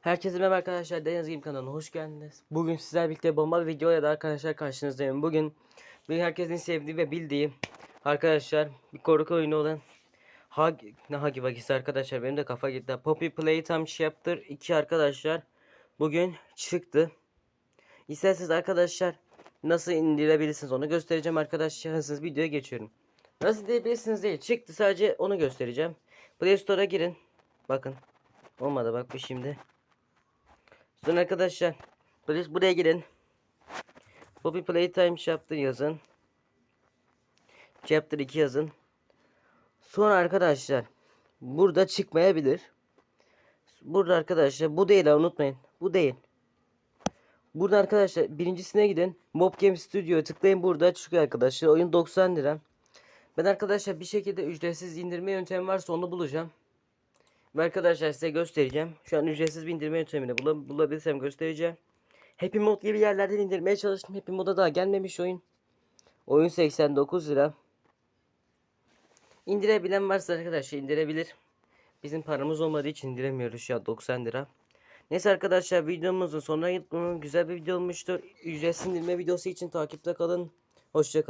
Herkese merhaba arkadaşlar. Deniz Game kanalına hoş geldiniz. Bugün sizlerle birlikte bomba bir videoya da arkadaşlar karşınızdayım. Bugün bir herkesin sevdiği ve bildiği arkadaşlar bir korku oyunu olan Hag ne Hagi Vagisi arkadaşlar benim de kafa gitti. Poppy Playtime Chapter 2 arkadaşlar bugün çıktı. İsterseniz arkadaşlar nasıl indirebilirsiniz onu göstereceğim arkadaşlar. Hızlı videoya geçiyorum. Nasıl indirebilirsiniz değil. Çıktı sadece onu göstereceğim. Play Store'a girin. Bakın. Olmadı bak bu şimdi. Sonra arkadaşlar buraya, buraya girin. Poppy Playtime Chapter yazın. Chapter 2 yazın. Sonra arkadaşlar burada çıkmayabilir. Burada arkadaşlar bu değil unutmayın. Bu değil. Burada arkadaşlar birincisine gidin. Mob Game Studio tıklayın burada çıkıyor arkadaşlar. Oyun 90 lira. Ben arkadaşlar bir şekilde ücretsiz indirme yöntemi varsa onu bulacağım. Ve arkadaşlar size göstereceğim. Şu an ücretsiz bir indirme yöntemini bula- bulabilirsem göstereceğim. Happy Mod gibi yerlerden indirmeye çalıştım. Happy Mod'a daha gelmemiş oyun. Oyun 89 lira. İndirebilen varsa arkadaşlar indirebilir. Bizim paramız olmadığı için indiremiyoruz an 90 lira. Neyse arkadaşlar videomuzun sonuna gitmem güzel bir video olmuştur. Ücretsiz indirme videosu için takipte kalın. Hoşçakalın.